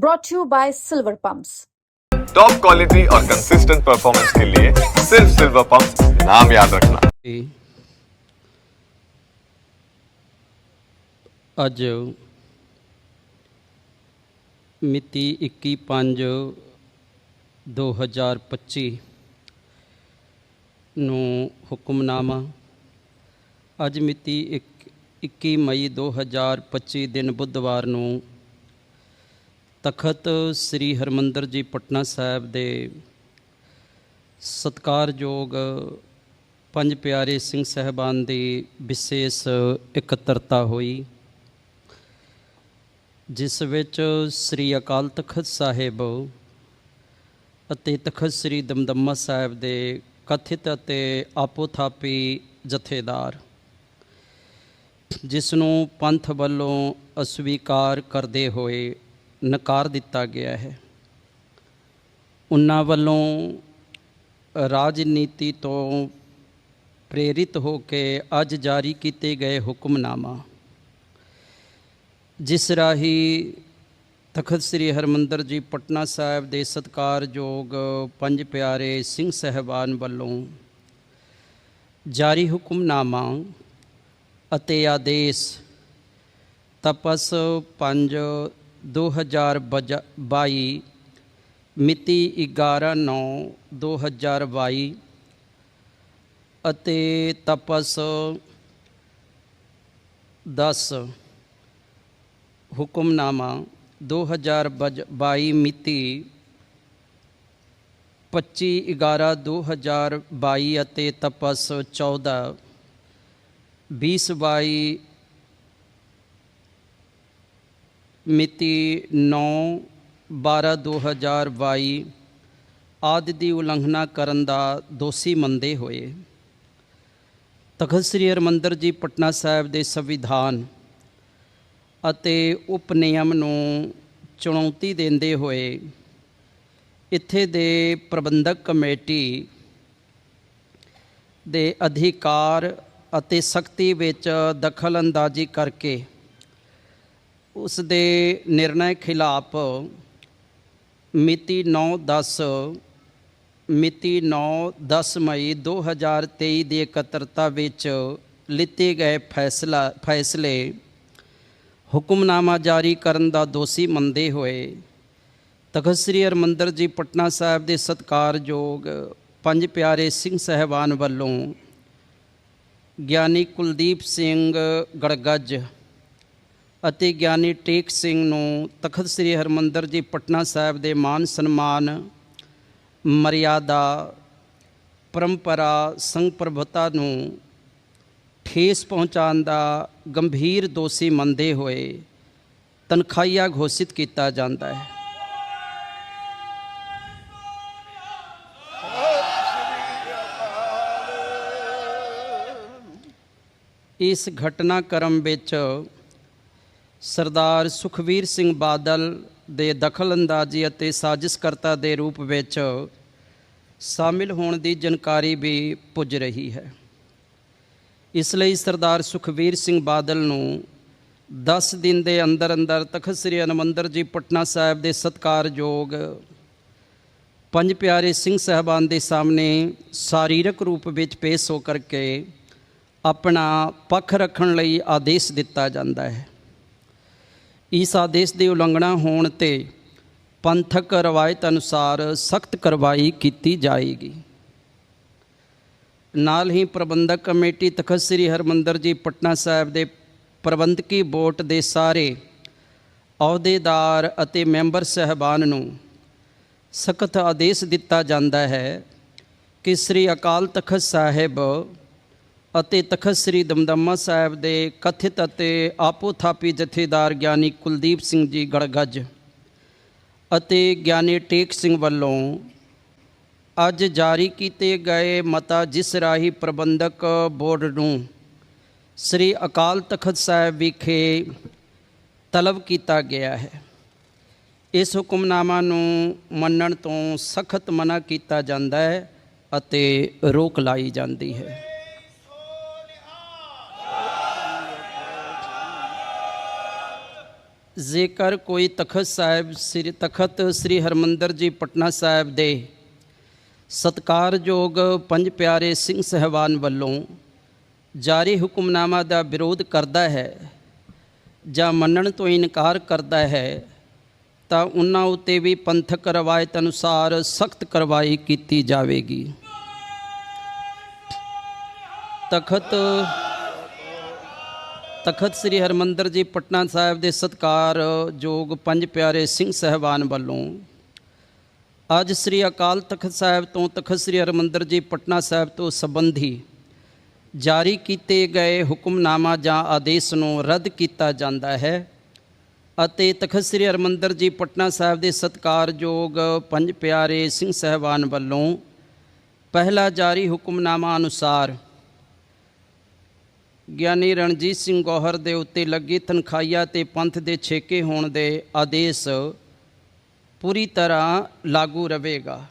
brought to you by Silver Pumps. Top quality और consistent performance के लिए सिर्फ सिल्वर पंप नाम याद रखना ਤੇ ਅੱਜ ਮਿਤੀ 21/5/2025 ਨੂੰ ਹੁਕਮਨਾਮਾ ਅੱਜ ਮਿਤੀ 21 ਮਈ 2025 ਦਿਨ ਬੁੱਧਵਾਰ ਨੂੰ ਤਖਤ ਸ੍ਰੀ ਹਰਮੰਦਰ ਜੀ ਪਟਨਾ ਸਾਹਿਬ ਦੇ ਸਤਕਾਰਯੋਗ ਪੰਜ ਪਿਆਰੇ ਸਿੰਘ ਸਹਿਬਾਨ ਦੀ ਵਿਸ਼ੇਸ਼ ਇਕੱਤਰਤਾ ਹੋਈ, ਜਿਸ ਵਿੱਚ ਸ੍ਰੀ ਅਕਾਲ ਤਖਤ ਸਾਹਿਬ ਅਤੇ ਤਖਤ ਸ੍ਰੀ ਦਮਦਮਾ ਸਾਹਿਬ ਦੇ ਕਥਿਤ ਅਤੇ ਆਪੋਥਾਪੀ ਜਥੇਦਾਰ, ਜਿਸ ਨੂੰ ਪੰਥ ਵੱਲੋਂ ਅਸਵੀਕਾਰ ਕਰਦੇ ਹੋਏ ਨਕਾਰ ਦਿੱਤਾ ਗਿਆ ਹੈ। ਉਹਨਾਂ ਵੱਲੋਂ ਰਾਜਨੀਤੀ ਤੋਂ ਪ੍ਰੇਰਿਤ ਹੋ ਕੇ ਅੱਜ ਜਾਰੀ ਕੀਤੇ ਗਏ ਹੁਕਮਨਾਮਾ, ਜਿਸ ਰਾਹੀਂ ਤਖਤ ਸ੍ਰੀ ਹਰਮੰਦਰ ਜੀ ਪਟਨਾ ਸਾਹਿਬ ਦੇ ਸਤਕਾਰਯੋਗ ਪੰਜ ਪਿਆਰੇ ਸਿੰਘ ਸਹਿਬਾਨ ਵੱਲੋਂ ਜਾਰੀ ਹੁਕਮਨਾਮਾ ਅਤੇ ਆਦੇਸ਼ ਤਪਸ 5 2022 ਮਿਤੀ 11 9 2022 ਅਤੇ ਤਪਸ 10 ਹੁਕਮਨਾਮਾ 2022 ਮਿਤੀ 25 11 2022 ਅਤੇ ਤਪਸ 14 20 22 ਮਿਤੀ 9 12 2022 ਆਦਿ ਦੀ ਉਲੰਘਣਾ ਕਰਨ ਦਾ ਦੋਸ਼ੀ ਮੰਦੇ ਹੋਏ ਤਖਤ ਸ੍ਰੀ ਹਰਿਮੰਦਰ ਜੀ ਪਟਨਾ ਸਾਹਿਬ ਦੇ ਸੰਵਿਧਾਨ ਅਤੇ ਉਪ ਨਿਯਮ ਨੂੰ ਚੁਣੌਤੀ ਦਿੰਦੇ ਹੋਏ ਇੱਥੇ ਦੇ ਪ੍ਰਬੰਧਕ ਕਮੇਟੀ ਦੇ ਅਧਿਕਾਰ ਅਤੇ ਸ਼ਕਤੀ ਵਿੱਚ ਦਖਲ ਅੰਦਾਜ਼ੀ ਕਰਕੇ ਉਸ ਦੇ ਨਿਰਣੈ ਖਿਲਾਫ ਮਿਤੀ 9/10 ਮਿਤੀ 9/10 ਮਈ 2023 ਦੀ ਇਕੱਤਰਤਾ ਵਿੱਚ ਲਿੱਤੇ ਗਏ ਫੈਸਲਾ, ਫੈਸਲੇ ਹੁਕਮਨਾਮਾ ਜਾਰੀ ਕਰਨ ਦਾ ਦੋਸ਼ੀ ਮੰਦੇ ਹੋਏ ਤਖਤ ਸ੍ਰੀ ਹਰਿਮੰਦਰ ਜੀ ਪਟਨਾ ਸਾਹਿਬ ਦੇ ਸਤਕਾਰਯੋਗ ਪੰਜ ਪਿਆਰੇ ਸਿੰਘ ਸਹਿਬਾਨ ਵੱਲੋਂ ਗਿਆਨੀ ਕੁਲਦੀਪ ਸਿੰਘ ਗੜਗੱਜ ਅਤੇ ਗਿਆਨੀ ਟੇਕ ਸਿੰਘ ਨੂੰ ਤਖਤ ਸ੍ਰੀ ਹਰਮੰਦਰ ਜੀ ਪਟਨਾ ਸਾਹਿਬ ਦੇ ਮਾਨ ਸਨਮਾਨ, ਮਰਿਆਦਾ, ਪਰੰਪਰਾ ਸੰਪਰਭਤਾ ਨੂੰ ਠੇਸ ਪਹੁੰਚਾਉਣ ਦਾ ਗੰਭੀਰ ਦੋਸ਼ੀ ਮੰਨਦੇ ਹੋਏ ਤਨਖਾਹੀਆ ਘੋਸ਼ਿਤ ਕੀਤਾ ਜਾਂਦਾ ਹੈ। ਇਸ ਘਟਨਾਕ੍ਰਮ ਵਿੱਚ ਸਰਦਾਰ ਸੁਖਵੀਰ ਸਿੰਘ ਬਾਦਲ ਦੇ ਦਖਲਅੰਦਾਜ਼ੀ ਅਤੇ ਸਾਜ਼ਿਸ਼ਕਰਤਾ ਦੇ ਰੂਪ ਵਿੱਚ ਸ਼ਾਮਿਲ ਹੋਣ ਦੀ ਜਾਣਕਾਰੀ ਵੀ ਪੁੱਜ ਰਹੀ ਹੈ। ਇਸ ਲਈ ਸਰਦਾਰ ਸੁਖਵੀਰ ਸਿੰਘ ਬਾਦਲ ਨੂੰ 10 ਦਿਨ ਦੇ ਅੰਦਰ ਅੰਦਰ ਤਖਤ ਸ੍ਰੀ ਹਰਿਮੰਦਰ ਜੀ ਪਟਨਾ ਸਾਹਿਬ ਦੇ ਸਤਕਾਰਯੋਗ ਪੰਜ ਪਿਆਰੇ ਸਿੰਘ ਸਹਿਬਾਨ ਦੇ ਸਾਹਮਣੇ ਸਰੀਰਕ ਰੂਪ ਵਿੱਚ ਪੇਸ਼ ਹੋ ਕਰਕੇ ਆਪਣਾ ਪੱਖ ਰੱਖਣ ਲਈ ਆਦੇਸ਼ ਦਿੱਤਾ ਜਾਂਦਾ ਹੈ। ਇਸ ਆਦੇਸ਼ ਦੀ ਉਲੰਘਣਾ ਹੋਣ ਤੇ ਪੰਥਕ ਰਵਾਇਤ ਅਨੁਸਾਰ ਸਖਤ ਕਾਰਵਾਈ ਕੀਤੀ ਜਾਏਗੀ। ਨਾਲ ਹੀ ਪ੍ਰਬੰਧਕ ਕਮੇਟੀ ਤਖਤ ਸ੍ਰੀ ਹਰਮੰਦਰ ਜੀ ਪਟਨਾ ਸਾਹਿਬ ਦੇ ਪ੍ਰਬੰਧਕੀ ਬੋਰਡ ਦੇ ਸਾਰੇ ਅਹੁਦੇਦਾਰ ਅਤੇ ਮੈਂਬਰ ਸਹਿਬਾਨ ਨੂੰ ਸਖਤ ਆਦੇਸ਼ ਦਿੱਤਾ ਜਾਂਦਾ ਹੈ ਕਿ ਸ੍ਰੀ ਅਕਾਲ ਤਖਤ ਸਾਹਿਬ ਅਤੇ ਤਖਤ ਸ੍ਰੀ ਦਮਦਮਾ ਸਾਹਿਬ ਦੇ ਕਥਿਤ ਅਤੇ ਆਪੋਥਾਪੀ ਜਥੇਦਾਰ ਗਿਆਨੀ ਕੁਲਦੀਪ ਸਿੰਘ ਜੀ ਗੜਗੱਜ ਅਤੇ ਗਿਆਨੀ ਟੇਕ ਸਿੰਘ ਵੱਲੋਂ ਅੱਜ ਜਾਰੀ ਕੀਤੇ ਗਏ ਮਤਾ ਜਿਸ ਰਾਹੀਂ ਪ੍ਰਬੰਧਕ ਬੋਰਡ ਨੂੰ ਸ੍ਰੀ ਅਕਾਲ ਤਖਤ ਸਾਹਿਬ ਵਿਖੇ ਤਲਬ ਕੀਤਾ ਗਿਆ ਹੈ। ਇਸ ਹੁਕਮਨਾਮਾ ਨੂੰ ਮੰਨਣ ਤੋਂ ਸਖਤ ਮਨਾ ਕੀਤਾ ਜਾਂਦਾ ਹੈ ਅਤੇ ਰੋਕ ਲਾਈ ਜਾਂਦੀ ਹੈ। ਜੇਕਰ ਕੋਈ ਤਖਤ ਸਾਹਿਬ ਸ੍ਰੀ, ਤਖਤ ਸ੍ਰੀ ਹਰਮੰਦਰ ਜੀ ਪਟਨਾ ਸਾਹਿਬ ਦੇ ਸਤਕਾਰਯੋਗ ਪੰਜ ਪਿਆਰੇ ਸਿੰਘ ਸਹਿਬਾਨ ਵੱਲੋਂ ਜਾਰੀ ਹੁਕਮਨਾਮਾ ਦਾ ਵਿਰੋਧ ਕਰਦਾ ਹੈ ਜਾਂ ਮੰਨਣ ਤੋਂ ਇਨਕਾਰ ਕਰਦਾ ਹੈ, ਤਾਂ ਉਹਨਾਂ ਉਤੇ ਵੀ ਪੰਥਕ ਰਵਾਇਤ ਅਨੁਸਾਰ ਸਖਤ ਕਾਰਵਾਈ ਕੀਤੀ ਜਾਵੇਗੀ। ਤਖਤ ਤਖਤ ਸ੍ਰੀ ਹਰਮੰਦਰ ਜੀ ਪਟਨਾ ਸਾਹਿਬ ਦੇ ਸਤਕਾਰਯੋਗ ਪੰਜ ਪਿਆਰੇ ਸਿੰਘ ਸਹਿਬਾਨ ਵੱਲੋਂ ਅੱਜ ਸ੍ਰੀ ਅਕਾਲ ਤਖਤ ਸਾਹਿਬ ਤੋਂ ਤਖਤ ਸ੍ਰੀ ਹਰਮੰਦਰ ਜੀ ਪਟਨਾ ਸਾਹਿਬ ਤੋਂ ਸੰਬੰਧੀ ਜਾਰੀ ਕੀਤੇ ਗਏ ਹੁਕਮਨਾਮਾ ਜਾਂ ਆਦੇਸ਼ ਨੂੰ ਰੱਦ ਕੀਤਾ ਜਾਂਦਾ ਹੈ ਅਤੇ ਤਖਤ ਸ੍ਰੀ ਹਰਮੰਦਰ ਜੀ ਪਟਨਾ ਸਾਹਿਬ ਦੇ ਸਤਕਾਰਯੋਗ ਪੰਜ ਪਿਆਰੇ ਸਿੰਘ ਸਹਿਬਾਨ ਵੱਲੋਂ ਪਹਿਲਾ ਜਾਰੀ ਹੁਕਮਨਾਮਾ ਅਨੁਸਾਰ ਗਿਆਨੀ ਰਣਜੀਤ ਸਿੰਘ ਗੋਹਰ ਦੇ ਉੱਤੇ ਲੱਗੀ ਤਨਖਾਹੀਆ ਤੇ ਪੰਥ ਦੇ ਛੇਕੇ ਹੋਣ ਦੇ ਆਦੇਸ਼ ਪੂਰੀ ਤਰ੍ਹਾਂ ਲਾਗੂ ਰਹੇਗਾ।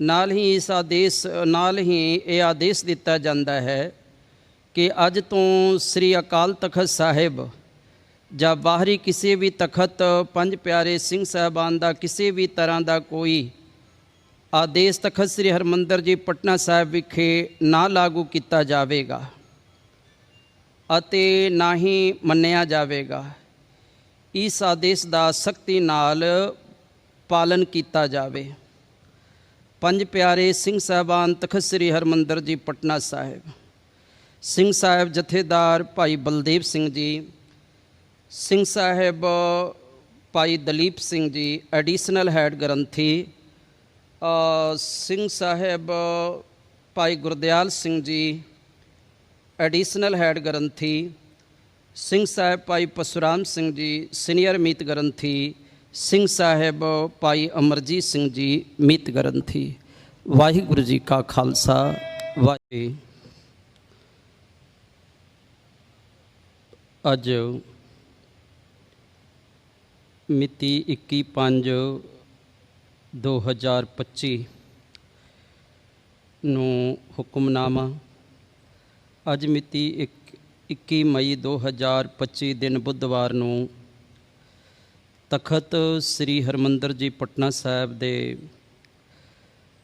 ਨਾਲ ਹੀ ਇਸ ਆਦੇਸ਼, ਨਾਲ ਹੀ ਇਹ ਆਦੇਸ਼ ਦਿੱਤਾ ਜਾਂਦਾ ਹੈ ਕਿ ਅੱਜ ਤੋਂ ਸ੍ਰੀ ਅਕਾਲ ਤਖਤ ਸਾਹਿਬ ਜਾਂ ਬਾਹਰੀ ਕਿਸੇ ਵੀ ਤਖਤ, ਪੰਜ ਪਿਆਰੇ ਸਿੰਘ ਸਾਹਿਬਾਨ ਦਾ ਕਿਸੇ ਵੀ ਤਰ੍ਹਾਂ ਦਾ ਕੋਈ ਆਦੇਸ਼ ਤਖਤ ਸ੍ਰੀ ਹਰਮੰਦਰ ਜੀ, ਪਟਨਾ ਸਾਹਿਬ ਵਿਖੇ ਨਾ ਲਾਗੂ ਕੀਤਾ ਜਾਵੇਗਾ। ਅਤੇ ਨਾ ਹੀ ਮੰਨਿਆ ਜਾਵੇਗਾ। ਇਸ ਆਦੇਸ਼ ਦਾ ਸਖਤੀ ਨਾਲ ਪਾਲਨ ਕੀਤਾ ਜਾਵੇ। ਪੰਜ ਪਿਆਰੇ ਸਿੰਘ ਸਾਹਿਬਾਨ, ਤਖਤ ਸ੍ਰੀ ਹਰਮੰਦਰ ਜੀ, ਪਟਨਾ ਸਾਹਿਬ। ਸਿੰਘ ਸਾਹਿਬ ਜਥੇਦਾਰ ਭਾਈ ਬਲਦੇਵ ਸਿੰਘ ਜੀ, ਸਿੰਘ ਸਾਹਿਬ ਭਾਈ ਦਲੀਪ ਸਿੰਘ ਜੀ, ਐਡੀਸ਼ਨਲ ਹੈਡ ਗ੍ਰੰਥੀ ਸਿੰਘ ਸਾਹਿਬ ਭਾਈ ਗੁਰਦਿਆਲ ਸਿੰਘ ਜੀ ਐਡੀਸ਼ਨਲ ਹੈਡ ਗ੍ਰੰਥੀ ਸਿੰਘ ਸਾਹਿਬ ਭਾਈ ਪਸੁਰਾਮ ਸਿੰਘ ਜੀ, ਸੀਨੀਅਰ ਮੀਤ ਗ੍ਰੰਥੀ ਸਿੰਘ ਸਾਹਿਬ ਭਾਈ ਅਮਰਜੀਤ ਸਿੰਘ ਜੀ, ਮੀਤ ਗ੍ਰੰਥੀ। ਵਾਹਿਗੁਰੂ ਜੀ ਕਾ ਖਾਲਸਾ, ਵਾਹਿਗੁਰੂ ਅੱਜ ਮਿਤੀ 21 2025 ਨੂੰ ਹੁਕਮਨਾਮਾ ਅੱਜ ਮਿਤੀ ਇੱਕ- 21 ਮਈ 2025 ਦਿਨ ਬੁੱਧਵਾਰ ਨੂੰ ਤਖਤ ਸ੍ਰੀ ਹਰਮੰਦਰ ਜੀ ਪਟਨਾ ਸਾਹਿਬ ਦੇ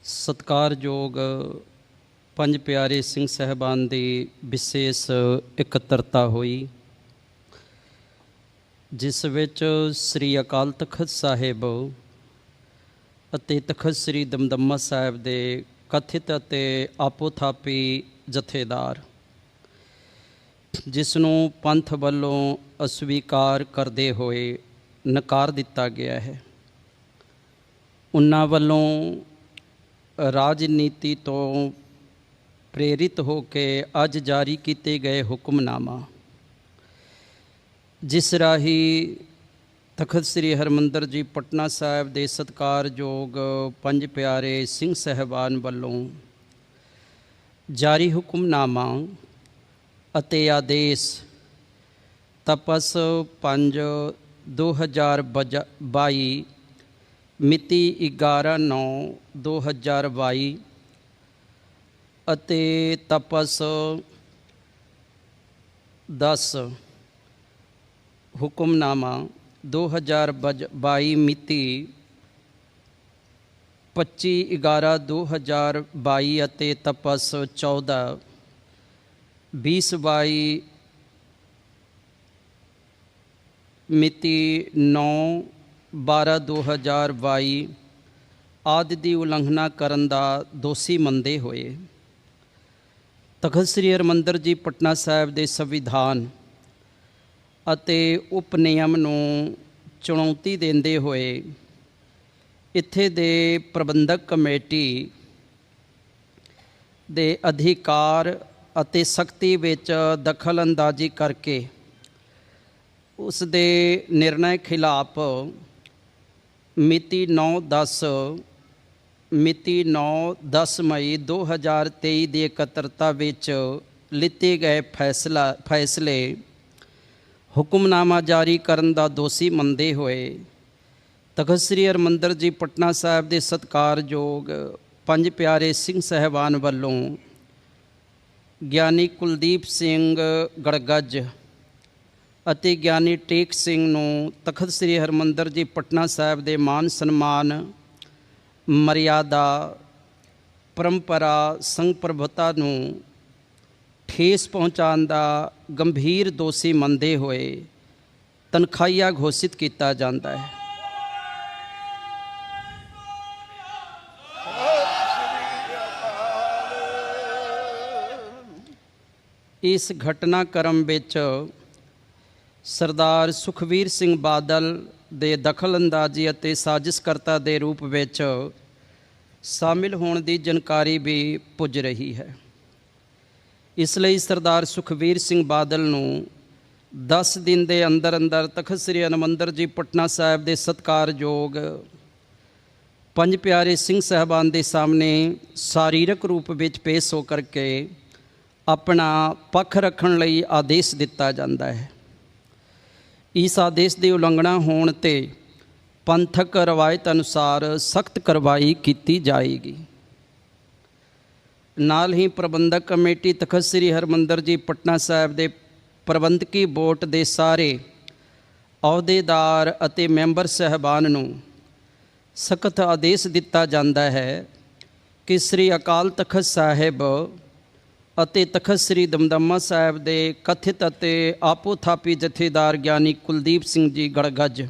ਸਤਕਾਰਯੋਗ ਪੰਜ ਪਿਆਰੇ ਸਿੰਘ ਸਹਿਬਾਨ ਦੀ ਵਿਸ਼ੇਸ਼ ਇਕੱਤਰਤਾ ਹੋਈ, ਜਿਸ ਵਿੱਚ ਸ੍ਰੀ ਅਕਾਲ ਤਖਤ ਸਾਹਿਬ ਅਤੇ ਤਖਤ ਸ੍ਰੀ ਦਮਦਮਾ ਸਾਹਿਬ ਦੇ ਕਥਿਤ ਅਤੇ ਆਪੋਥਾਪੀ ਜਥੇਦਾਰ ਜਿਸ ਨੂੰ ਪੰਥ ਵੱਲੋਂ ਅਸਵੀਕਾਰ ਕਰਦੇ ਹੋਏ ਨਕਾਰ ਦਿੱਤਾ ਗਿਆ ਹੈ। ਉਹਨਾਂ ਵੱਲੋਂ ਰਾਜਨੀਤੀ ਤੋਂ ਪ੍ਰੇਰਿਤ ਹੋ ਕੇ ਅੱਜ ਜਾਰੀ ਕੀਤੇ ਗਏ ਹੁਕਮਨਾਮਾ, ਜਿਸ ਰਾਹੀਂ ਤਖਤ ਸ੍ਰੀ ਹਰਮੰਦਰ ਜੀ ਪਟਨਾ ਸਾਹਿਬ ਦੇ ਸਤਕਾਰਯੋਗ ਪੰਜ ਪਿਆਰੇ ਸਿੰਘ ਸਹਿਬਾਨ ਵੱਲੋਂ ਜਾਰੀ ਹੁਕਮਨਾਮਾ ਅਤੇ ਆਦੇਸ਼। ਤਪਸ 5 2022 ਮਿਤੀ 11 9 2022 ਅਤੇ ਤਪਸ 10 ਹੁਕਮਨਾਮਾ 2022 ਮਿਤੀ 25 11 2022 ਅਤੇ ਤਪਸ 14 20 22 ਮਿਤੀ 9 12 2022 ਆਦਿ ਦੀ ਉਲੰਘਣਾ ਕਰਨ ਦਾ ਦੋਸ਼ੀ ਮੰਦੇ ਹੋਏ ਤਖਤ ਸ੍ਰੀ ਹਰਿਮੰਦਰ ਜੀ ਪਟਨਾ ਸਾਹਿਬ ਦੇ ਸੰਵਿਧਾਨ ਅਤੇ ਉਪ ਨਿਯਮ ਨੂੰ ਚੁਣੌਤੀ ਦਿੰਦੇ ਹੋਏ ਇੱਥੇ ਦੇ ਪ੍ਰਬੰਧਕ ਕਮੇਟੀ ਦੇ ਅਧਿਕਾਰ ਅਤੇ ਸ਼ਕਤੀ ਵਿੱਚ ਦਖਲ ਅੰਦਾਜ਼ੀ ਕਰਕੇ ਉਸ ਦੇ ਨਿਰਣੈ ਖਿਲਾਫ ਮਿਤੀ 9/10 ਮਿਤੀ 9/10 ਮਈ 2023 ਦੀ ਇਕੱਤਰਤਾ ਵਿੱਚ ਲਿੱਤੇ ਗਏ ਫੈਸਲਾ, ਫੈਸਲੇ ਹੁਕਮਨਾਮਾ ਜਾਰੀ ਕਰਨ ਦਾ ਦੋਸ਼ੀ ਮੰਨਦੇ ਹੋਏ ਤਖਤ ਸ੍ਰੀ ਹਰਿਮੰਦਰ ਜੀ ਪਟਨਾ ਸਾਹਿਬ ਦੇ ਸਤਕਾਰਯੋਗ ਪੰਜ ਪਿਆਰੇ ਸਿੰਘ ਸਹਿਬਾਨ ਵੱਲੋਂ ਗਿਆਨੀ ਕੁਲਦੀਪ ਸਿੰਘ ਗੜਗੱਜ ਅਤੇ ਗਿਆਨੀ ਟੇਕ ਸਿੰਘ ਨੂੰ ਤਖਤ ਸ੍ਰੀ ਹਰਮੰਦਰ ਜੀ ਪਟਨਾ ਸਾਹਿਬ ਦੇ ਮਾਨ ਸਨਮਾਨ, ਮਰਿਆਦਾ, ਪਰੰਪਰਾ ਸੰਘ ਪ੍ਰਭੁਤਾ ਨੂੰ ਠੇਸ ਪਹੁੰਚਾਉਣ ਦਾ ਗੰਭੀਰ ਦੋਸ਼ੀ ਮੰਨਦੇ ਹੋਏ ਤਨਖਾਹੀਆ ਘੋਸ਼ਿਤ ਕੀਤਾ ਜਾਂਦਾ ਹੈ। ਇਸ ਘਟਨਾਕ੍ਰਮ ਵਿੱਚ ਸਰਦਾਰ ਸੁਖਵੀਰ ਸਿੰਘ ਬਾਦਲ ਦੇ ਦਖਲਅੰਦਾਜ਼ੀ ਅਤੇ ਸਾਜ਼ਿਸ਼ਕਰਤਾ ਦੇ ਰੂਪ ਵਿੱਚ ਸ਼ਾਮਿਲ ਹੋਣ ਦੀ ਜਾਣਕਾਰੀ ਵੀ ਪੁੱਜ ਰਹੀ ਹੈ। ਇਸ ਲਈ ਸਰਦਾਰ ਸੁਖਵੀਰ ਸਿੰਘ ਬਾਦਲ ਨੂੰ 10 ਦਿਨ ਦੇ ਅੰਦਰ ਅੰਦਰ ਤਖਤ ਸ੍ਰੀ ਹਰਿਮੰਦਰ ਜੀ ਪਟਨਾ ਸਾਹਿਬ ਦੇ ਸਤਕਾਰਯੋਗ ਪੰਜ ਪਿਆਰੇ ਸਿੰਘ ਸਾਹਿਬਾਨ ਦੇ ਸਾਹਮਣੇ ਸਰੀਰਕ ਰੂਪ ਵਿੱਚ ਪੇਸ਼ ਹੋ ਕਰਕੇ ਆਪਣਾ ਪੱਖ ਰੱਖਣ ਲਈ ਆਦੇਸ਼ ਦਿੱਤਾ ਜਾਂਦਾ ਹੈ। ਇਸ ਆਦੇਸ਼ ਦੀ ਉਲੰਘਣਾ ਹੋਣ ਤੇ ਪੰਥਕ ਰਵਾਇਤ ਅਨੁਸਾਰ ਸਖਤ ਕਾਰਵਾਈ ਕੀਤੀ ਜਾਏਗੀ। ਨਾਲ ਹੀ ਪ੍ਰਬੰਧਕ ਕਮੇਟੀ ਤਖਤ ਸ੍ਰੀ ਹਰਮੰਦਰ ਜੀ ਪਟਨਾ ਸਾਹਿਬ ਦੇ ਪ੍ਰਬੰਧਕੀ ਬੋਰਡ ਦੇ ਸਾਰੇ ਅਹੁਦੇਦਾਰ ਅਤੇ ਮੈਂਬਰ ਸਹਿਬਾਨ ਨੂੰ ਸਖਤ ਆਦੇਸ਼ ਦਿੱਤਾ ਜਾਂਦਾ ਹੈ ਕਿ ਸ੍ਰੀ ਅਕਾਲ ਤਖਤ ਸਾਹਿਬ ਅਤੇ ਤਖਤ ਸ੍ਰੀ ਦਮਦਮਾ ਸਾਹਿਬ ਦੇ ਕਥਿਤ ਅਤੇ ਆਪੋਥਾਪੀ ਜਥੇਦਾਰ ਗਿਆਨੀ ਕੁਲਦੀਪ ਸਿੰਘ ਜੀ ਗੜਗੱਜ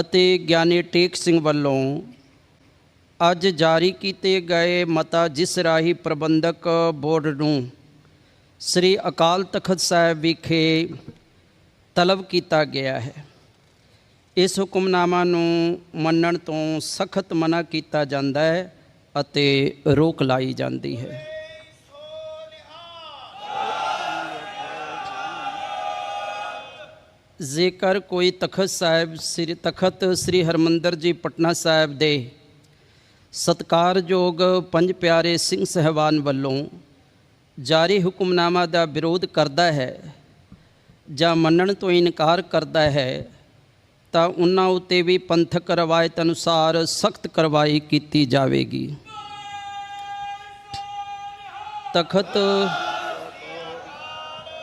ਅਤੇ ਗਿਆਨੀ ਟੇਕ ਸਿੰਘ ਵੱਲੋਂ ਅੱਜ ਜਾਰੀ ਕੀਤੇ ਗਏ ਮਤਾ ਜਿਸ ਰਾਹੀਂ ਪ੍ਰਬੰਧਕ ਬੋਰਡ ਨੂੰ ਸ੍ਰੀ ਅਕਾਲ ਤਖਤ ਸਾਹਿਬ ਵਿਖੇ ਤਲਬ ਕੀਤਾ ਗਿਆ ਹੈ। ਇਸ ਹੁਕਮਨਾਮਾ ਨੂੰ ਮੰਨਣ ਤੋਂ ਸਖਤ ਮਨਾ ਕੀਤਾ ਜਾਂਦਾ ਹੈ ਅਤੇ ਰੋਕ ਲਾਈ ਜਾਂਦੀ ਹੈ। ਜੇਕਰ ਕੋਈ ਤਖਤ ਸਾਹਿਬ ਸ੍ਰੀ, ਤਖਤ ਸ੍ਰੀ ਹਰਮੰਦਰ ਜੀ ਪਟਨਾ ਸਾਹਿਬ ਦੇ ਸਤਕਾਰਯੋਗ ਪੰਜ ਪਿਆਰੇ ਸਿੰਘ ਸਹਿਬਾਨ ਵੱਲੋਂ ਜਾਰੀ ਹੁਕਮਨਾਮਾ ਦਾ ਵਿਰੋਧ ਕਰਦਾ ਹੈ ਜਾਂ ਮੰਨਣ ਤੋਂ ਇਨਕਾਰ ਕਰਦਾ ਹੈ, ਤਾਂ ਉਹਨਾਂ ਉੱਤੇ ਵੀ ਪੰਥਕ ਰਵਾਇਤ ਅਨੁਸਾਰ ਸਖਤ ਕਾਰਵਾਈ ਕੀਤੀ ਜਾਵੇਗੀ। ਤਖਤ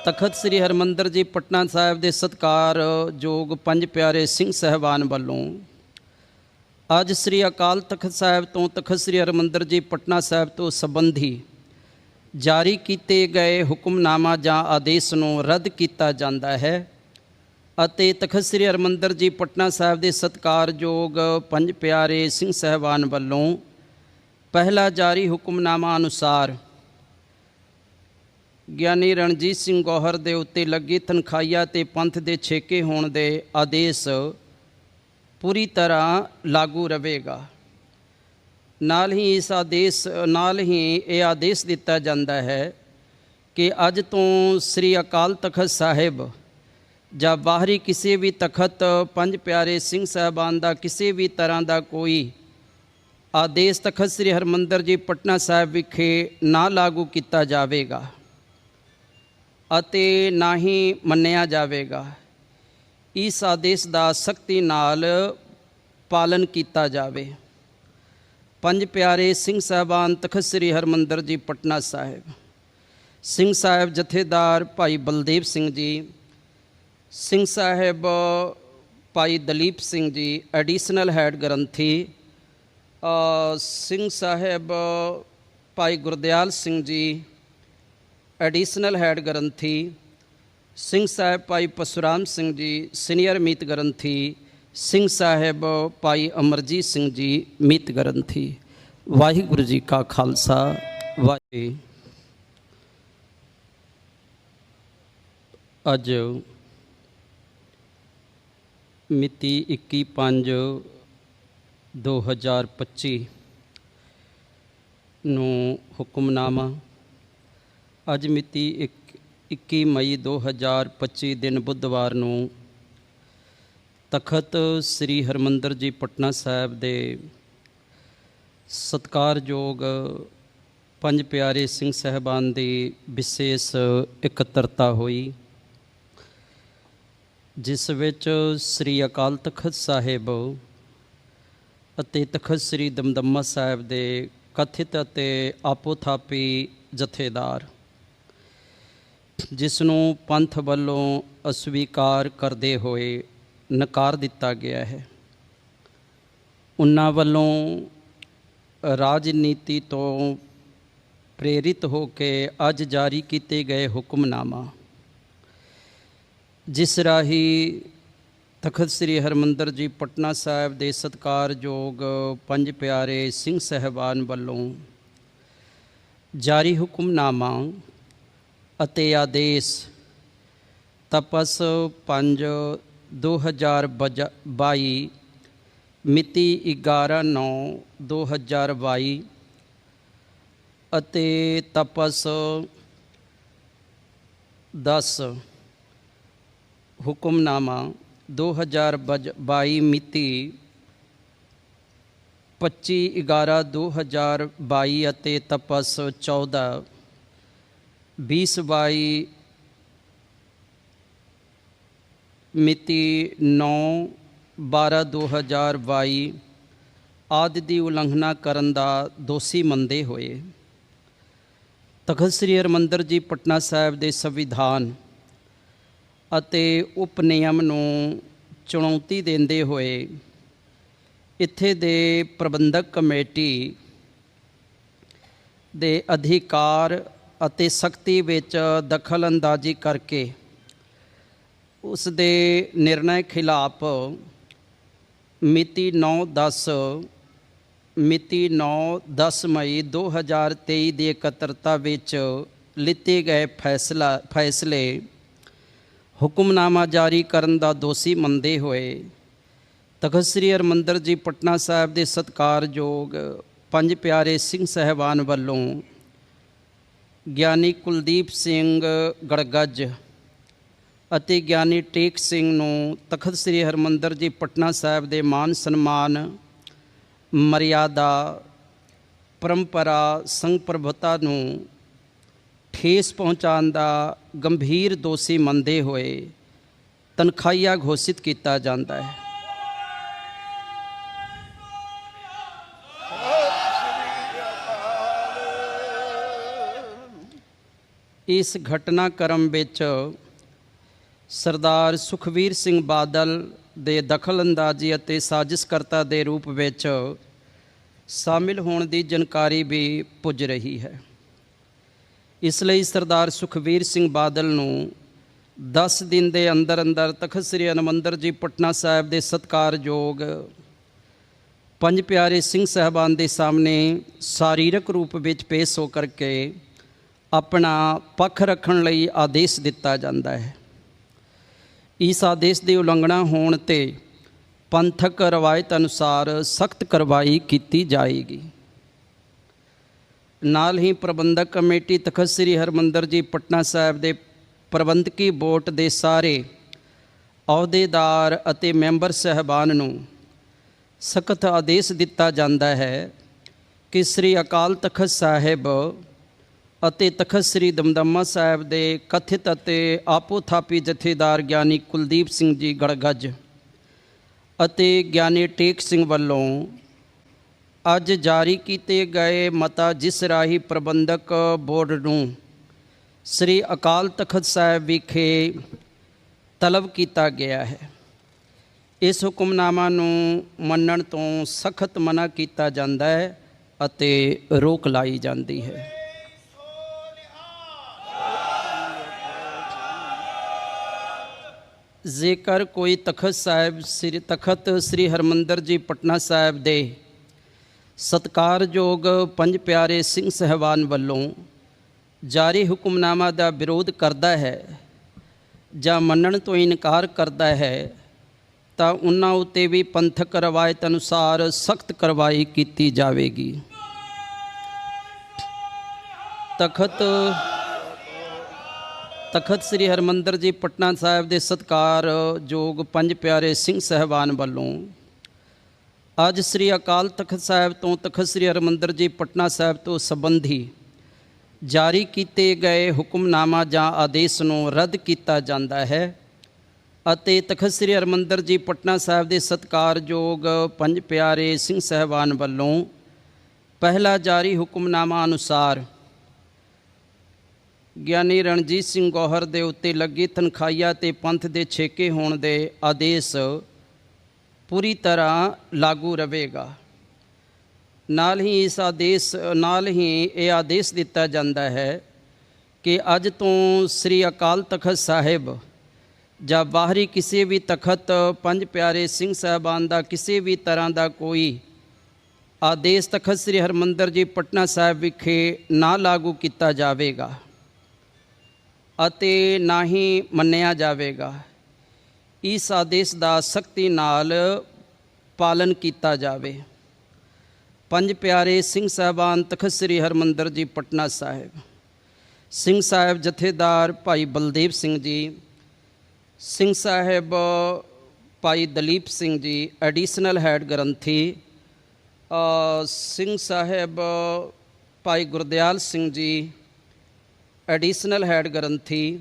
ਤਖਤ ਸ੍ਰੀ ਹਰਮੰਦਰ ਜੀ ਪਟਨਾ ਸਾਹਿਬ ਦੇ ਸਤਕਾਰਯੋਗ ਪੰਜ ਪਿਆਰੇ ਸਿੰਘ ਸਹਿਬਾਨ ਵੱਲੋਂ ਅੱਜ ਸ੍ਰੀ ਅਕਾਲ ਤਖਤ ਸਾਹਿਬ ਤੋਂ ਤਖਤ ਸ੍ਰੀ ਹਰਮੰਦਰ ਜੀ ਪਟਨਾ ਸਾਹਿਬ ਤੋਂ ਸੰਬੰਧੀ ਜਾਰੀ ਕੀਤੇ ਗਏ ਹੁਕਮਨਾਮਾ ਜਾਂ ਆਦੇਸ਼ ਨੂੰ ਰੱਦ ਕੀਤਾ ਜਾਂਦਾ ਹੈ ਅਤੇ ਤਖਤ ਸ੍ਰੀ ਹਰਮੰਦਰ ਜੀ ਪਟਨਾ ਸਾਹਿਬ ਦੇ ਸਤਕਾਰਯੋਗ ਪੰਜ ਪਿਆਰੇ ਸਿੰਘ ਸਹਿਬਾਨ ਵੱਲੋਂ ਪਹਿਲਾ ਜਾਰੀ ਹੁਕਮਨਾਮਾ ਅਨੁਸਾਰ ਗਿਆਨੀ ਰਣਜੀਤ ਸਿੰਘ ਗੋਹਰ ਦੇ ਉੱਤੇ ਲੱਗੀ ਤਨਖਾਹੀਆ ਤੇ ਪੰਥ ਦੇ ਛੇਕੇ ਹੋਣ ਦੇ ਆਦੇਸ਼ ਪੂਰੀ ਤਰ੍ਹਾਂ ਲਾਗੂ ਰਹੇਗਾ। ਨਾਲ ਹੀ ਇਸ ਆਦੇਸ਼, ਨਾਲ ਹੀ ਇਹ ਆਦੇਸ਼ ਦਿੱਤਾ ਜਾਂਦਾ ਹੈ ਕਿ ਅੱਜ ਤੋਂ ਸ੍ਰੀ ਅਕਾਲ ਤਖਤ ਸਾਹਿਬ ਜਾਂ ਬਾਹਰੀ ਕਿਸੇ ਵੀ ਤਖਤ, ਪੰਜ ਪਿਆਰੇ ਸਿੰਘ ਸਾਹਿਬਾਨ ਦਾ ਕਿਸੇ ਵੀ ਤਰ੍ਹਾਂ ਦਾ ਕੋਈ ਆਦੇਸ਼ ਤਖਤ ਸ੍ਰੀ ਹਰਮੰਦਰ ਜੀ, ਪਟਨਾ ਸਾਹਿਬ ਵਿਖੇ ਨਾ ਲਾਗੂ ਕੀਤਾ ਜਾਵੇਗਾ। ਅਤੇ ਨਾ ਹੀ ਮੰਨਿਆ ਜਾਵੇਗਾ। ਇਸ ਆਦੇਸ਼ ਦਾ ਸਖਤੀ ਨਾਲ ਪਾਲਨ ਕੀਤਾ ਜਾਵੇ। ਪੰਜ ਪਿਆਰੇ ਸਿੰਘ ਸਾਹਿਬਾਨ, ਤਖਤ ਸ੍ਰੀ ਹਰਮੰਦਰ ਜੀ, ਪਟਨਾ ਸਾਹਿਬ। ਸਿੰਘ ਸਾਹਿਬ ਜਥੇਦਾਰ ਭਾਈ ਬਲਦੇਵ ਸਿੰਘ ਜੀ, ਸਿੰਘ ਸਾਹਿਬ ਭਾਈ ਦਲੀਪ ਸਿੰਘ ਜੀ, ਐਡੀਸ਼ਨਲ ਹੈਡ ਗ੍ਰੰਥੀ ਸਿੰਘ ਸਾਹਿਬ ਭਾਈ ਗੁਰਦਿਆਲ ਸਿੰਘ ਜੀ ਐਡੀਸ਼ਨਲ ਹੈਡ ਗ੍ਰੰਥੀ ਸਿੰਘ ਸਾਹਿਬ ਭਾਈ ਪਸੁਰਾਮ ਸਿੰਘ ਜੀ, ਸੀਨੀਅਰ ਮੀਤ ਗ੍ਰੰਥੀ ਸਿੰਘ ਸਾਹਿਬ ਭਾਈ ਅਮਰਜੀਤ ਸਿੰਘ ਜੀ, ਮੀਤ ਗ੍ਰੰਥੀ। ਵਾਹਿਗੁਰੂ ਜੀ ਕਾ ਖਾਲਸਾ, ਵਾਹਿਗੁਰੂ ਅੱਜ ਮਿਤੀ 21 2025 ਨੂੰ ਹੁਕਮਨਾਮਾ ਅੱਜ ਮਿਤੀ ਇੱਕ- 21 ਮਈ 2025 ਦਿਨ ਬੁੱਧਵਾਰ ਨੂੰ ਤਖਤ ਸ੍ਰੀ ਹਰਮੰਦਰ ਜੀ ਪਟਨਾ ਸਾਹਿਬ ਦੇ ਸਤਕਾਰਯੋਗ ਪੰਜ ਪਿਆਰੇ ਸਿੰਘ ਸਹਿਬਾਨ ਦੀ ਵਿਸ਼ੇਸ਼ ਇਕੱਤਰਤਾ ਹੋਈ, ਜਿਸ ਵਿੱਚ ਸ੍ਰੀ ਅਕਾਲ ਤਖਤ ਸਾਹਿਬ ਅਤੇ ਤਖਤ ਸ੍ਰੀ ਦਮਦਮਾ ਸਾਹਿਬ ਦੇ ਕਥਿਤ ਅਤੇ ਆਪੋਥਾਪੀ ਜਥੇਦਾਰ ਜਿਸ ਨੂੰ ਪੰਥ ਵੱਲੋਂ ਅਸਵੀਕਾਰ ਕਰਦੇ ਹੋਏ ਨਕਾਰ ਦਿੱਤਾ ਗਿਆ ਹੈ। ਉਹਨਾਂ ਵੱਲੋਂ ਰਾਜਨੀਤੀ ਤੋਂ ਪ੍ਰੇਰਿਤ ਹੋ ਕੇ ਅੱਜ ਜਾਰੀ ਕੀਤੇ ਗਏ ਹੁਕਮਨਾਮਾ, ਜਿਸ ਰਾਹੀਂ ਤਖਤ ਸ੍ਰੀ ਹਰਮੰਦਰ ਜੀ ਪਟਨਾ ਸਾਹਿਬ ਦੇ ਸਤਕਾਰਯੋਗ ਪੰਜ ਪਿਆਰੇ ਸਿੰਘ ਸਹਿਬਾਨ ਵੱਲੋਂ ਜਾਰੀ ਹੁਕਮਨਾਮਾ ਅਤੇ ਆਦੇਸ਼। ਤਪਸ 5 2022 ਮਿਤੀ 11 9 2022 ਅਤੇ ਤਪਸ 10 ਹੁਕਮਨਾਮਾ 2022 ਮਿਤੀ 25 11 2022 ਅਤੇ ਤਪਸ 14 20 22 ਮਿਤੀ 9 12 2022 ਆਦਿ ਦੀ ਉਲੰਘਣਾ ਕਰਨ ਦਾ ਦੋਸ਼ੀ ਮੰਦੇ ਹੋਏ। ਤਖਤ ਸ੍ਰੀ ਹਰਿਮੰਦਰ ਜੀ ਪਟਨਾ ਸਾਹਿਬ ਦੇ ਸੰਵਿਧਾਨ ਅਤੇ ਉਪ ਨਿਯਮ ਨੂੰ ਚੁਣੌਤੀ ਦਿੰਦੇ ਹੋਏ ਇੱਥੇ ਦੇ ਪ੍ਰਬੰਧਕ ਕਮੇਟੀ ਦੇ ਅਧਿਕਾਰ ਅਤੇ ਸਖਤੀ ਵਿੱਚ ਦਖਲ ਅੰਦਾਜ਼ੀ ਕਰਕੇ ਉਸ ਦੇ ਨਿਰਣੈ ਖਿਲਾਫ ਮਿਤੀ 9/10 ਮਿਤੀ 9/10 ਮਈ 2023 ਦੀ ਇਕੱਤਰਤਾ ਵਿੱਚ ਲਿੱਤੇ ਗਏ ਫੈਸਲਾ, ਫੈਸਲੇ ਹੁਕਮਨਾਮਾ ਜਾਰੀ ਕਰਨ ਦਾ ਦੋਸ਼ੀ ਮੰਨਦੇ ਹੋਏ ਤਖਤ ਸ੍ਰੀ ਹਰਿਮੰਦਰ ਜੀ ਪਟਨਾ ਸਾਹਿਬ ਦੇ ਸਤਕਾਰਯੋਗ ਪੰਜ ਪਿਆਰੇ ਸਿੰਘ ਸਹਿਬਾਨ ਵੱਲੋਂ ਗਿਆਨੀ ਕੁਲਦੀਪ ਸਿੰਘ ਗੜਗੱਜ ਅਤੇ ਗਿਆਨੀ ਟੇਕ ਸਿੰਘ ਨੂੰ ਤਖਤ ਸ੍ਰੀ ਹਰਿਮੰਦਰ ਜੀ ਪਟਨਾ ਸਾਹਿਬ ਦੇ ਮਾਨ ਸਨਮਾਨ, ਮਰਿਆਦਾ, ਪਰੰਪਰਾ ਸੰਘ ਪ੍ਰਭੁਤਾ ਨੂੰ ਠੇਸ ਪਹੁੰਚਾਉਣ ਦਾ ਗੰਭੀਰ ਦੋਸ਼ੀ ਮੰਨਦੇ ਹੋਏ ਤਨਖਾਹੀਆ ਘੋਸ਼ਿਤ ਕੀਤਾ ਜਾਂਦਾ ਹੈ। ਇਸ ਘਟਨਾਕ੍ਰਮ ਵਿੱਚ ਸਰਦਾਰ ਸੁਖਵੀਰ ਸਿੰਘ ਬਾਦਲ ਦੇ ਦਖਲਅੰਦਾਜ਼ੀ ਅਤੇ ਸਾਜ਼ਿਸ਼ਕਰਤਾ ਦੇ ਰੂਪ ਵਿੱਚ ਸ਼ਾਮਿਲ ਹੋਣ ਦੀ ਜਾਣਕਾਰੀ ਵੀ ਪੁੱਜ ਰਹੀ ਹੈ। ਇਸ ਲਈ ਸਰਦਾਰ ਸੁਖਵੀਰ ਸਿੰਘ ਬਾਦਲ ਨੂੰ 10 ਦਿਨ ਦੇ ਅੰਦਰ ਅੰਦਰ ਤਖਤ ਸ੍ਰੀ ਹਰਿਮੰਦਰ ਜੀ ਪਟਨਾ ਸਾਹਿਬ ਦੇ ਸਤਕਾਰਯੋਗ ਪੰਜ ਪਿਆਰੇ ਸਿੰਘ ਸਹਿਬਾਨ ਦੇ ਸਾਹਮਣੇ ਸਰੀਰਕ ਰੂਪ ਵਿੱਚ ਪੇਸ਼ ਹੋ ਕਰਕੇ ਆਪਣਾ ਪੱਖ ਰੱਖਣ ਲਈ ਆਦੇਸ਼ ਦਿੱਤਾ ਜਾਂਦਾ ਹੈ। ਇਸ ਆਦੇਸ਼ ਦੀ ਉਲੰਘਣਾ ਹੋਣ ਤੇ ਪੰਥਕ ਰਵਾਇਤ ਅਨੁਸਾਰ ਸਖਤ ਕਾਰਵਾਈ ਕੀਤੀ ਜਾਏਗੀ। ਨਾਲ ਹੀ ਪ੍ਰਬੰਧਕ ਕਮੇਟੀ ਤਖਤ ਸ੍ਰੀ ਹਰਮੰਦਰ ਜੀ ਪਟਨਾ ਸਾਹਿਬ ਦੇ ਪ੍ਰਬੰਧਕੀ ਬੋਰਡ ਦੇ ਸਾਰੇ ਅਹੁਦੇਦਾਰ ਅਤੇ ਮੈਂਬਰ ਸਹਿਬਾਨ ਨੂੰ ਸਖਤ ਆਦੇਸ਼ ਦਿੱਤਾ ਜਾਂਦਾ ਹੈ ਕਿ ਸ੍ਰੀ ਅਕਾਲ ਤਖਤ ਸਾਹਿਬ ਅਤੇ ਤਖਤ ਸ੍ਰੀ ਦਮਦਮਾ ਸਾਹਿਬ ਦੇ ਕਥਿਤ ਅਤੇ ਆਪੋਥਾਪੀ ਜਥੇਦਾਰ ਗਿਆਨੀ ਕੁਲਦੀਪ ਸਿੰਘ ਜੀ ਗੜਗੱਜ ਅਤੇ ਗਿਆਨੀ ਟੇਕ ਸਿੰਘ ਵੱਲੋਂ ਅੱਜ ਜਾਰੀ ਕੀਤੇ ਗਏ ਮਤਾ ਜਿਸ ਰਾਹੀਂ ਪ੍ਰਬੰਧਕ ਬੋਰਡ ਨੂੰ ਸ੍ਰੀ ਅਕਾਲ ਤਖਤ ਸਾਹਿਬ ਵਿਖੇ ਤਲਬ ਕੀਤਾ ਗਿਆ ਹੈ। ਇਸ ਹੁਕਮਨਾਮਾ ਨੂੰ ਮੰਨਣ ਤੋਂ ਸਖਤ ਮਨਾ ਕੀਤਾ ਜਾਂਦਾ ਹੈ ਅਤੇ ਰੋਕ ਲਾਈ ਜਾਂਦੀ ਹੈ। ਜੇਕਰ ਕੋਈ ਤਖਤ ਸਾਹਿਬ ਸ੍ਰੀ, ਤਖਤ ਸ੍ਰੀ ਹਰਮੰਦਰ ਜੀ ਪਟਨਾ ਸਾਹਿਬ ਦੇ ਸਤਕਾਰਯੋਗ ਪੰਜ ਪਿਆਰੇ ਸਿੰਘ ਸਹਿਬਾਨ ਵੱਲੋਂ ਜਾਰੀ ਹੁਕਮਨਾਮਾ ਦਾ ਵਿਰੋਧ ਕਰਦਾ ਹੈ ਜਾਂ ਮੰਨਣ ਤੋਂ ਇਨਕਾਰ ਕਰਦਾ ਹੈ, ਤਾਂ ਉਹਨਾਂ ਉੱਤੇ ਵੀ ਪੰਥਕ ਰਵਾਇਤ ਅਨੁਸਾਰ ਸਖਤ ਕਾਰਵਾਈ ਕੀਤੀ ਜਾਵੇਗੀ। ਤਖਤ ਤਖਤ ਸ੍ਰੀ ਹਰਮੰਦਰ ਜੀ ਪਟਨਾ ਸਾਹਿਬ ਦੇ ਸਤਕਾਰਯੋਗ ਪੰਜ ਪਿਆਰੇ ਸਿੰਘ ਸਹਿਬਾਨ ਵੱਲੋਂ ਅੱਜ ਸ੍ਰੀ ਅਕਾਲ ਤਖਤ ਸਾਹਿਬ ਤੋਂ ਤਖਤ ਸ੍ਰੀ ਹਰਮੰਦਰ ਜੀ ਪਟਨਾ ਸਾਹਿਬ ਤੋਂ ਸੰਬੰਧੀ ਜਾਰੀ ਕੀਤੇ ਗਏ ਹੁਕਮਨਾਮਾ ਜਾਂ ਆਦੇਸ਼ ਨੂੰ ਰੱਦ ਕੀਤਾ ਜਾਂਦਾ ਹੈ ਅਤੇ ਤਖਤ ਸ੍ਰੀ ਹਰਮੰਦਰ ਜੀ ਪਟਨਾ ਸਾਹਿਬ ਦੇ ਸਤਕਾਰਯੋਗ ਪੰਜ ਪਿਆਰੇ ਸਿੰਘ ਸਹਿਬਾਨ ਵੱਲੋਂ ਪਹਿਲਾ ਜਾਰੀ ਹੁਕਮਨਾਮਾ ਅਨੁਸਾਰ ਗਿਆਨੀ ਰਣਜੀਤ ਸਿੰਘ ਗੋਹਰ ਦੇ ਉੱਤੇ ਲੱਗੀ ਤਨਖਾਹੀਆ ਤੇ ਪੰਥ ਦੇ ਛੇਕੇ ਹੋਣ ਦੇ ਆਦੇਸ਼ ਪੂਰੀ ਤਰ੍ਹਾਂ ਲਾਗੂ ਰਹੇਗਾ। ਨਾਲ ਹੀ ਇਸ ਆਦੇਸ਼, ਨਾਲ ਹੀ ਇਹ ਆਦੇਸ਼ ਦਿੱਤਾ ਜਾਂਦਾ ਹੈ ਕਿ ਅੱਜ ਤੋਂ ਸ੍ਰੀ ਅਕਾਲ ਤਖਤ ਸਾਹਿਬ ਜਾਂ ਬਾਹਰੀ ਕਿਸੇ ਵੀ ਤਖਤ, ਪੰਜ ਪਿਆਰੇ ਸਿੰਘ ਸਾਹਿਬਾਨ ਦਾ ਕਿਸੇ ਵੀ ਤਰ੍ਹਾਂ ਦਾ ਕੋਈ ਆਦੇਸ਼ ਤਖਤ ਸ੍ਰੀ ਹਰਮੰਦਰ ਜੀ ਪਟਨਾ ਸਾਹਿਬ ਵਿਖੇ ਨਾ ਲਾਗੂ ਕੀਤਾ ਜਾਵੇਗਾ। ਅਤੇ ਨਾ ਹੀ ਮੰਨਿਆ ਜਾਵੇਗਾ। ਇਸ ਆਦੇਸ਼ ਦਾ ਸਖਤੀ ਨਾਲ ਪਾਲਨ ਕੀਤਾ ਜਾਵੇ। ਪੰਜ ਪਿਆਰੇ ਸਿੰਘ ਸਾਹਿਬਾਨ, ਤਖਤ ਸ੍ਰੀ ਹਰਮੰਦਰ ਜੀ, ਪਟਨਾ ਸਾਹਿਬ। ਸਿੰਘ ਸਾਹਿਬ ਜਥੇਦਾਰ ਭਾਈ ਬਲਦੇਵ ਸਿੰਘ ਜੀ, ਸਿੰਘ ਸਾਹਿਬ ਭਾਈ ਦਲੀਪ ਸਿੰਘ ਜੀ, ਐਡੀਸ਼ਨਲ ਹੈਡ ਗ੍ਰੰਥੀ ਸਿੰਘ ਸਾਹਿਬ ਭਾਈ ਗੁਰਦਿਆਲ ਸਿੰਘ ਜੀ ਐਡੀਸ਼ਨਲ ਹੈਡ ਗ੍ਰੰਥੀ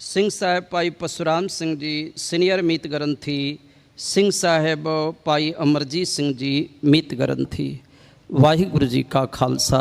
ਸਿੰਘ ਸਾਹਿਬ ਭਾਈ ਪਸੁਰਾਮ ਸਿੰਘ ਜੀ, ਸੀਨੀਅਰ ਮੀਤ ਗ੍ਰੰਥੀ ਸਿੰਘ ਸਾਹਿਬ ਭਾਈ ਅਮਰਜੀਤ ਸਿੰਘ ਜੀ ਮੀਤ ਗ੍ਰੰਥੀ। ਵਾਹਿਗੁਰੂ ਜੀ ਕਾ ਖਾਲਸਾ।